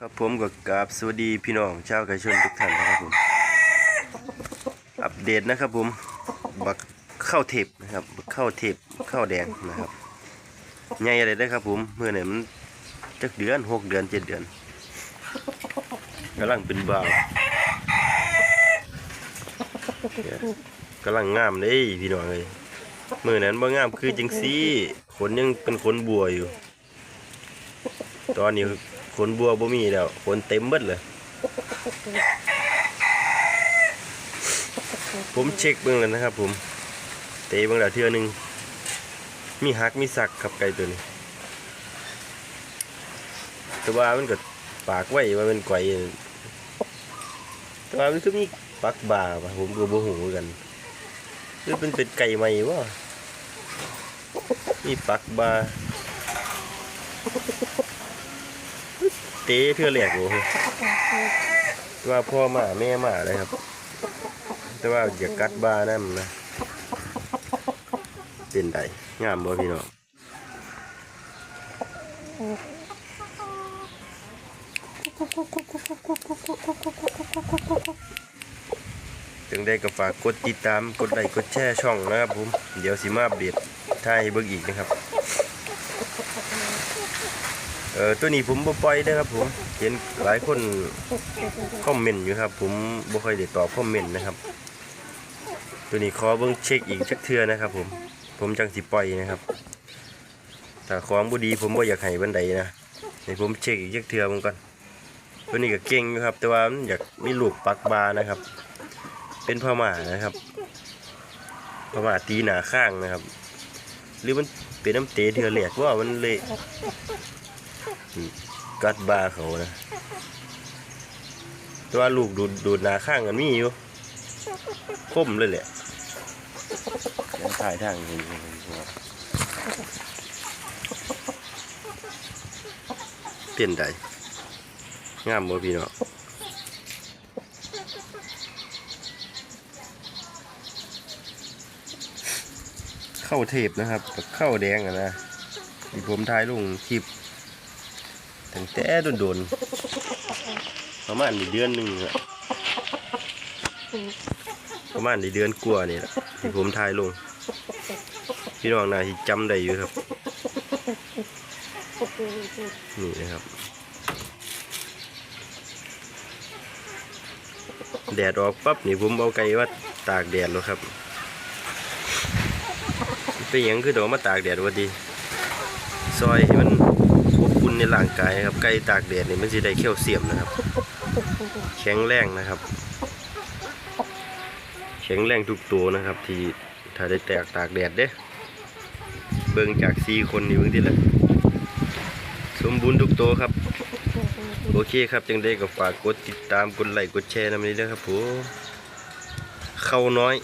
ครับผมกับกราบสวัสดีพี่น้องชาวไก่ชนทุกท่านนะครับผม อัปเดตนะครับผม บักข้าวเทปนะครับบักข้าวเทปข้าวแดงนะครับใหญ่อะไรได้ครับผมเมื่อไหร่มันจักเดือนหกเดือนเจ็ดเดือนกำลังเป็นบ่าวเนี่ยกำลังงามเลยพี่น้องเลยเมื่อนั้นบ่งามคือจังซี่ขนยังเป็นขนบัวอยู่ ตอนนี้ขนบัวบ่มีแล้วขนเต็มเบิดเลย ผมเช็คเบิ่งแล้วนะครับ ผม เตะเบิ่งแล้วเทือหนึง มีหักมีสักครับไก่ตัวนี้ แต่ว่ามันก็ปากไว้ว่าเป็นไก่แต่ว่ามันก็มีปักบาป่ะผมก็บ่ฮู้คือกัน หรือเป็นเป็นไก่ใหม่วะมีปักบาเตะเทื่อแรกโอ้โหว่าพ่อหมาแม่หมาเลยครับ แต่ว่าอย่ากัดบานั่นนะเป็นไดงามบ่พี่น้อง ถึงได้ก็ฝากกดติดตามกดไลค์กดแชร์ช่องนะครับผมเดี๋ยวสิมาเบียดถ่ายเบิ่งอีกนะครับเออตัวนี้ผมบ่ปล่อยเด้อครับผมเห็นหลายคนคอมเมนต์อยู่ครับผมบ่ค่อยได้ตอบคอมเมนต์นะครับ ตัวนี้ขอเบิ่งเช็คอีกชักเทือนะครับ ผมผมจังสิปล่อยนะครับถ้าของบ่ดีผมบ่อยากให้บันไดนะให้ผมเช็คอีกชักเทือมันก่อนตัวนี้ก็เก่งอยู่ครับ แต่ว่ามันอยากมีลูกปักบานะครับ เป็นพม่านะครับพม่าตีหนาข้างนะครับ หรือมันเป็นน้ำเตะเทื่อแหลกว่ามันเลยกัดบาเขานะแต่ว่าลูกดูดดูดหนาข้างกันมีอยู่คมเลยแหละยังถ่ายทางนี้เปลี่ยนใดงามบ่พี่เนาะ ข้าเทปนะครับกับเข้าแดงอะนะที่ผมถ่ายลงคลิปตั้งแต่โดนๆประมาณเดือนหนึ่งอะประมาณเดือนกว่านี่แหละที่ผมถ่ายลง พี่น้องนาที่จำได้อยู่ครับ นี่นะครับ แดดออกปั๊บนี่ผมเอาไก่ว่าตากแดดแล้วครับ เป็นหยังคือเดอกมาตากแดดว่าดี ซอยให้มันอบอุ่นในร่างกายครับไก่ตากแดดนี่มันจะได้แคลเซียมนะครับ แข็งแรงนะครับ แข็งแรงทุกตัวนะครับ ที่ถ้าได้แตกตากแดดเด้เบิ่งจากซีคนนี่เบิ่งที่ละสมบูรณ์ทุกตัวครับโอเคครับจังได้ก็ฝากกดติดตามกดไลค์กดแชร์นำนี้ด้วยครับผมเข้าน้อย